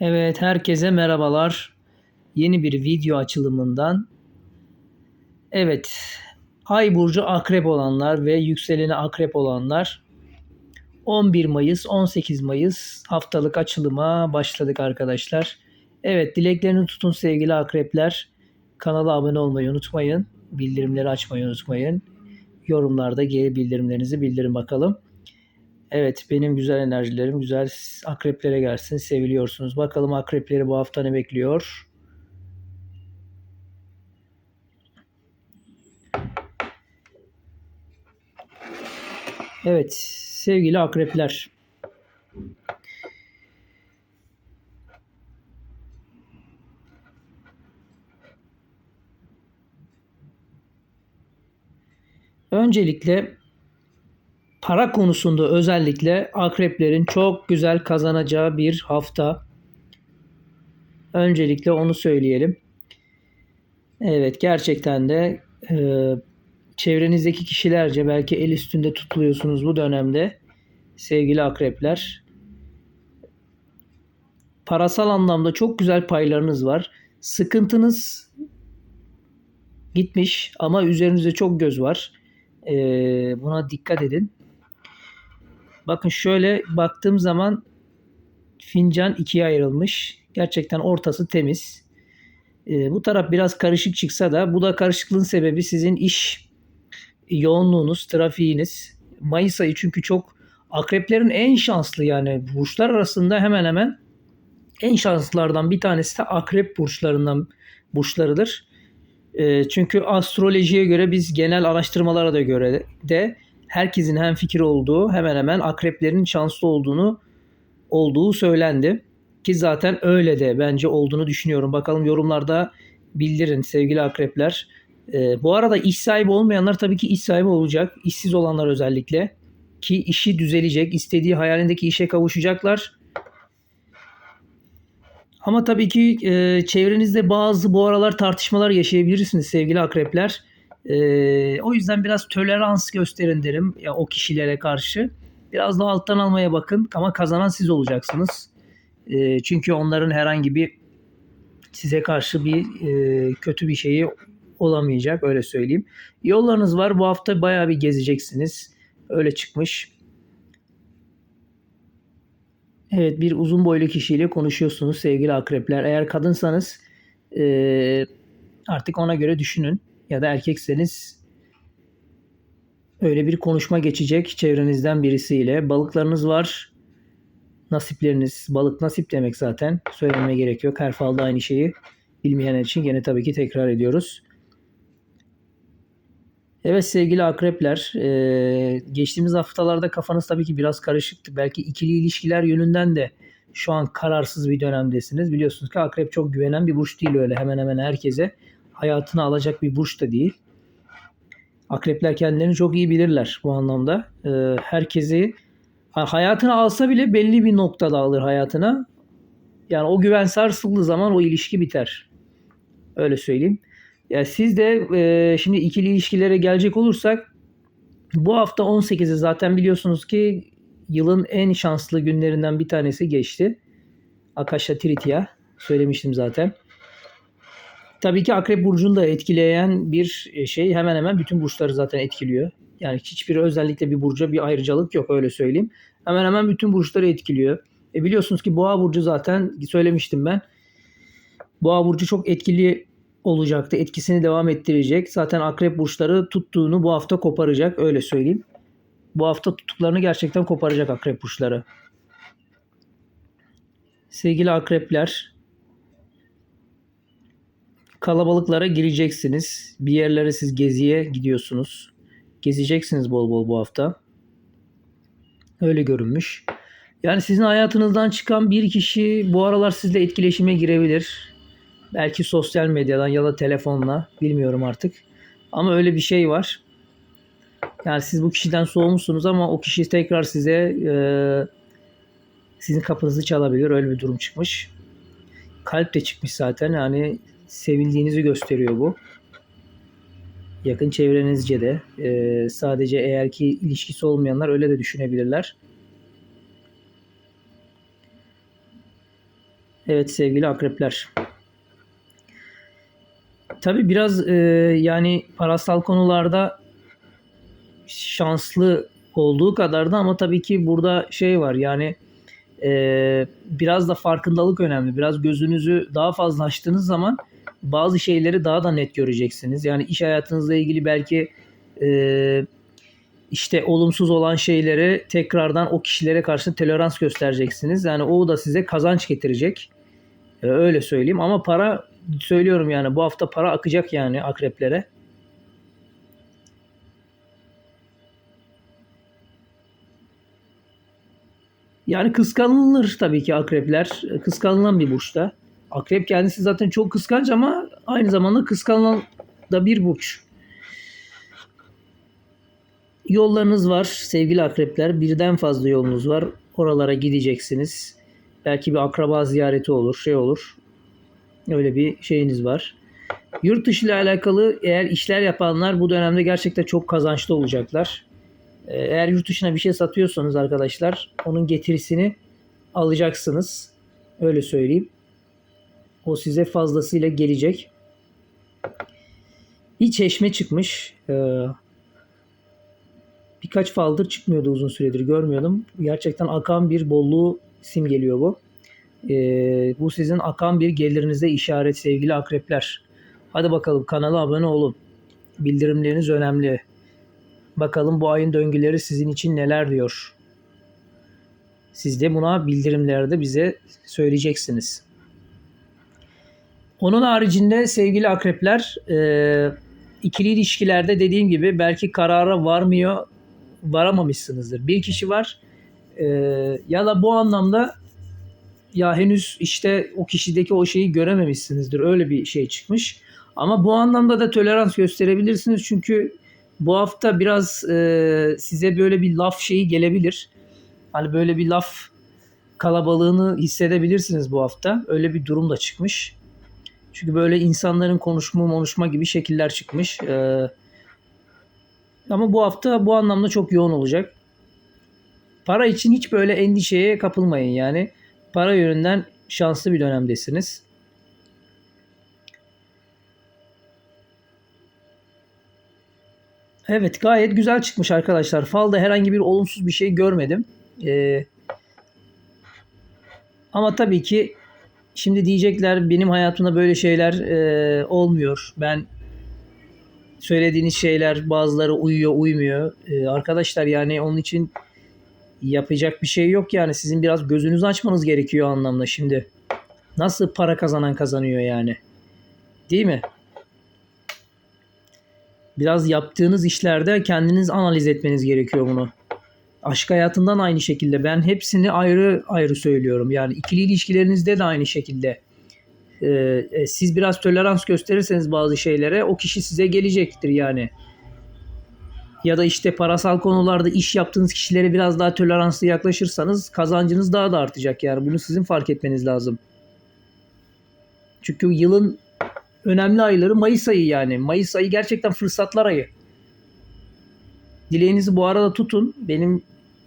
Evet, herkese merhabalar. Yeni bir video açılımından. Evet, Ay burcu akrep olanlar ve yükseleni akrep olanlar 11 Mayıs 18 Mayıs haftalık açılıma başladık arkadaşlar. Evet, dileklerini tutun sevgili akrepler. Kanala abone olmayı unutmayın. Bildirimleri açmayı unutmayın. Yorumlarda geri bildirimlerinizi bildirin bakalım. Evet benim güzel enerjilerim güzel akreplere gelsin. Seviliyorsunuz. Bakalım akrepleri bu hafta ne bekliyor? Evet sevgili akrepler. Öncelikle para konusunda özellikle akreplerin çok güzel kazanacağı bir hafta. Öncelikle onu söyleyelim. Evet gerçekten de e, çevrenizdeki kişilerce belki el üstünde tutuluyorsunuz bu dönemde sevgili akrepler. Parasal anlamda çok güzel paylarınız var. Sıkıntınız gitmiş ama üzerinizde çok göz var. Ee, buna dikkat edin. Bakın şöyle baktığım zaman fincan ikiye ayrılmış. Gerçekten ortası temiz. Ee, bu taraf biraz karışık çıksa da bu da karışıklığın sebebi sizin iş yoğunluğunuz, trafiğiniz. Mayıs ayı çünkü çok akreplerin en şanslı yani burçlar arasında hemen hemen en şanslılardan bir tanesi de akrep burçlarından burçlarıdır. E, çünkü astrolojiye göre biz genel araştırmalara da göre de herkesin hem fikir olduğu hemen hemen akreplerin şanslı olduğunu olduğu söylendi. Ki zaten öyle de bence olduğunu düşünüyorum. Bakalım yorumlarda bildirin sevgili akrepler. Ee, bu arada iş sahibi olmayanlar tabii ki iş sahibi olacak. İşsiz olanlar özellikle. Ki işi düzelecek. istediği hayalindeki işe kavuşacaklar. Ama tabii ki e, çevrenizde bazı bu aralar tartışmalar yaşayabilirsiniz sevgili akrepler. E, o yüzden biraz tolerans gösterin derim ya o kişilere karşı. Biraz daha alttan almaya bakın ama kazanan siz olacaksınız. E, çünkü onların herhangi bir size karşı bir e, kötü bir şeyi olamayacak öyle söyleyeyim. Yollarınız var bu hafta bayağı bir gezeceksiniz. Öyle çıkmış. Evet bir uzun boylu kişiyle konuşuyorsunuz sevgili akrepler. Eğer kadınsanız e, artık ona göre düşünün. Ya da erkekseniz öyle bir konuşma geçecek çevrenizden birisiyle. Balıklarınız var. Nasipleriniz. Balık nasip demek zaten. Söylemeye gerek yok. Her falda aynı şeyi bilmeyenler için gene tabii ki tekrar ediyoruz. Evet sevgili akrepler, e, geçtiğimiz haftalarda kafanız tabii ki biraz karışıktı. Belki ikili ilişkiler yönünden de şu an kararsız bir dönemdesiniz. Biliyorsunuz ki akrep çok güvenen bir burç değil öyle hemen hemen herkese. Hayatını alacak bir burç da değil. Akrepler kendilerini çok iyi bilirler bu anlamda. E, herkesi hayatını alsa bile belli bir noktada alır hayatına. Yani o güven sarsıldığı zaman o ilişki biter. Öyle söyleyeyim. Ya siz de e, şimdi ikili ilişkilere gelecek olursak bu hafta 18'i zaten biliyorsunuz ki yılın en şanslı günlerinden bir tanesi geçti. Akasha Tritya söylemiştim zaten. Tabii ki Akrep Burcu'nu da etkileyen bir şey hemen hemen bütün burçları zaten etkiliyor. Yani hiçbir özellikle bir burca bir ayrıcalık yok öyle söyleyeyim. Hemen hemen bütün burçları etkiliyor. E biliyorsunuz ki Boğa Burcu zaten söylemiştim ben. Boğa Burcu çok etkili olacaktı. Etkisini devam ettirecek. Zaten akrep burçları tuttuğunu bu hafta koparacak öyle söyleyeyim. Bu hafta tuttuklarını gerçekten koparacak akrep burçları. Sevgili akrepler kalabalıklara gireceksiniz. Bir yerlere siz geziye gidiyorsunuz. Gezeceksiniz bol bol bu hafta. Öyle görünmüş. Yani sizin hayatınızdan çıkan bir kişi bu aralar sizle etkileşime girebilir. Belki sosyal medyadan ya da telefonla bilmiyorum artık. Ama öyle bir şey var. Yani siz bu kişiden soğumuşsunuz ama o kişi tekrar size e, sizin kapınızı çalabilir. Öyle bir durum çıkmış. Kalp de çıkmış zaten. Yani sevildiğinizi gösteriyor bu. Yakın çevrenizce de e, sadece eğer ki ilişkisi olmayanlar öyle de düşünebilirler. Evet sevgili akrepler. Tabi biraz e, yani parasal konularda şanslı olduğu kadar da ama tabii ki burada şey var yani e, biraz da farkındalık önemli. Biraz gözünüzü daha fazla açtığınız zaman bazı şeyleri daha da net göreceksiniz. Yani iş hayatınızla ilgili belki e, işte olumsuz olan şeyleri tekrardan o kişilere karşı tolerans göstereceksiniz. Yani o da size kazanç getirecek. E, öyle söyleyeyim ama para söylüyorum yani bu hafta para akacak yani akreplere. Yani kıskanılır tabii ki akrepler. Kıskanılan bir burçta. Akrep kendisi zaten çok kıskanç ama aynı zamanda kıskanılan da bir burç. Yollarınız var sevgili akrepler. Birden fazla yolunuz var. Oralara gideceksiniz. Belki bir akraba ziyareti olur, şey olur. Öyle bir şeyiniz var. Yurt dışı ile alakalı eğer işler yapanlar bu dönemde gerçekten çok kazançlı olacaklar. Ee, Eğer yurt dışına bir şey satıyorsanız arkadaşlar onun getirisini alacaksınız. Öyle söyleyeyim. O size fazlasıyla gelecek. Bir çeşme çıkmış. Ee, birkaç faldır çıkmıyordu uzun süredir görmüyordum. Gerçekten akan bir bolluğu simgeliyor bu. Ee, bu sizin akan bir gelirinize işaret sevgili akrepler. Hadi bakalım kanala abone olun. Bildirimleriniz önemli. Bakalım bu ayın döngüleri sizin için neler diyor. Siz de buna bildirimlerde bize söyleyeceksiniz. Onun haricinde sevgili akrepler e, ikili ilişkilerde dediğim gibi belki karara varmıyor, varamamışsınızdır. Bir kişi var e, ya da bu anlamda ya henüz işte o kişideki o şeyi görememişsinizdir. Öyle bir şey çıkmış. Ama bu anlamda da tolerans gösterebilirsiniz. Çünkü bu hafta biraz e, size böyle bir laf şeyi gelebilir. Hani böyle bir laf kalabalığını hissedebilirsiniz bu hafta. Öyle bir durum da çıkmış. Çünkü böyle insanların konuşma konuşma gibi şekiller çıkmış. E, ama bu hafta bu anlamda çok yoğun olacak. Para için hiç böyle endişeye kapılmayın yani. Para yönünden şanslı bir dönemdesiniz. Evet gayet güzel çıkmış arkadaşlar. Falda herhangi bir olumsuz bir şey görmedim. Ee, ama tabii ki şimdi diyecekler benim hayatımda böyle şeyler e, olmuyor. Ben söylediğiniz şeyler bazıları uyuyor uymuyor. Ee, arkadaşlar yani onun için yapacak bir şey yok yani. Sizin biraz gözünüzü açmanız gerekiyor anlamda şimdi. Nasıl para kazanan kazanıyor yani. Değil mi? Biraz yaptığınız işlerde kendiniz analiz etmeniz gerekiyor bunu. Aşk hayatından aynı şekilde. Ben hepsini ayrı ayrı söylüyorum. Yani ikili ilişkilerinizde de aynı şekilde. Ee, e, siz biraz tolerans gösterirseniz bazı şeylere o kişi size gelecektir yani. Ya da işte parasal konularda iş yaptığınız kişilere biraz daha toleranslı yaklaşırsanız kazancınız daha da artacak yani. Bunu sizin fark etmeniz lazım. Çünkü yılın önemli ayları Mayıs ayı yani. Mayıs ayı gerçekten fırsatlar ayı. Dileğinizi bu arada tutun. Benim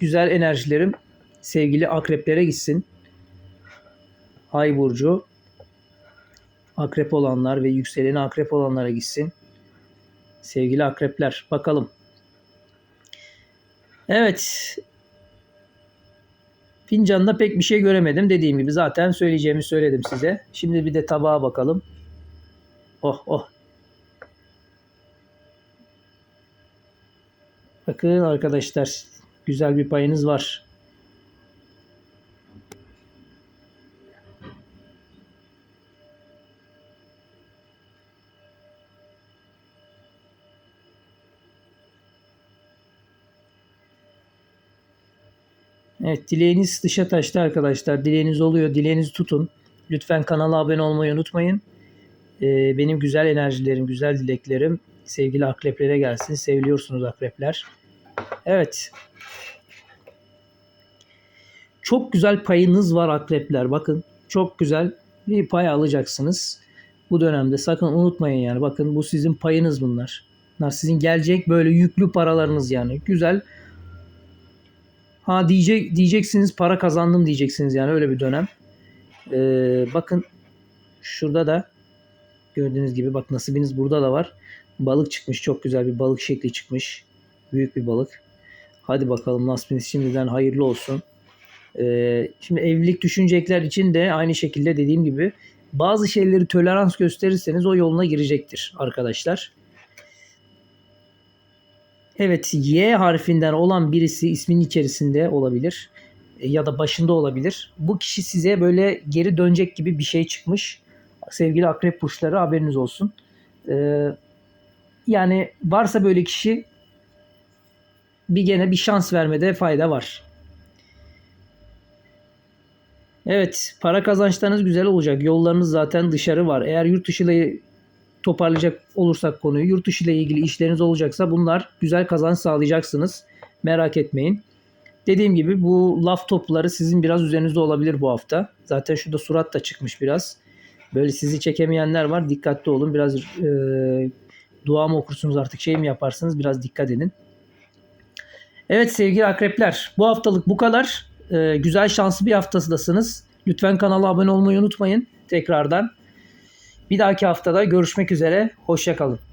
güzel enerjilerim sevgili akreplere gitsin. Ay burcu akrep olanlar ve yükseleni akrep olanlara gitsin. Sevgili akrepler bakalım. Evet. Fincanda pek bir şey göremedim. Dediğim gibi zaten söyleyeceğimi söyledim size. Şimdi bir de tabağa bakalım. Oh oh. Bakın arkadaşlar güzel bir payınız var. Evet dileğiniz dışa taştı arkadaşlar. Dileğiniz oluyor. Dileğinizi tutun. Lütfen kanala abone olmayı unutmayın. Ee, benim güzel enerjilerim, güzel dileklerim sevgili akreplere gelsin. Seviliyorsunuz akrepler. Evet. Çok güzel payınız var akrepler. Bakın çok güzel bir pay alacaksınız. Bu dönemde sakın unutmayın yani. Bakın bu sizin payınız bunlar. Bunlar sizin gelecek böyle yüklü paralarınız yani. Güzel. Ha diyecek diyeceksiniz para kazandım diyeceksiniz yani öyle bir dönem. Ee, bakın şurada da gördüğünüz gibi bak nasibiniz burada da var. Balık çıkmış. Çok güzel bir balık şekli çıkmış. Büyük bir balık. Hadi bakalım nasibiniz şimdiden hayırlı olsun. Ee, şimdi evlilik düşünecekler için de aynı şekilde dediğim gibi bazı şeyleri tolerans gösterirseniz o yoluna girecektir arkadaşlar. Evet Y harfinden olan birisi ismin içerisinde olabilir e, ya da başında olabilir. Bu kişi size böyle geri dönecek gibi bir şey çıkmış. Sevgili akrep burçları haberiniz olsun. Ee, yani varsa böyle kişi bir gene bir şans vermede fayda var. Evet, para kazançlarınız güzel olacak. Yollarınız zaten dışarı var. Eğer yurt dışı ile toparlayacak olursak konuyu, yurt dışı ile ilgili işleriniz olacaksa bunlar güzel kazanç sağlayacaksınız. Merak etmeyin. Dediğim gibi bu laf topları sizin biraz üzerinizde olabilir bu hafta. Zaten şurada surat da çıkmış biraz. Böyle sizi çekemeyenler var. Dikkatli olun. Biraz e, dua mı okursunuz artık şey mi yaparsınız? Biraz dikkat edin. Evet sevgili akrepler bu haftalık bu kadar. Ee, güzel şanslı bir haftasındasınız. Lütfen kanala abone olmayı unutmayın tekrardan. Bir dahaki haftada görüşmek üzere. Hoşçakalın.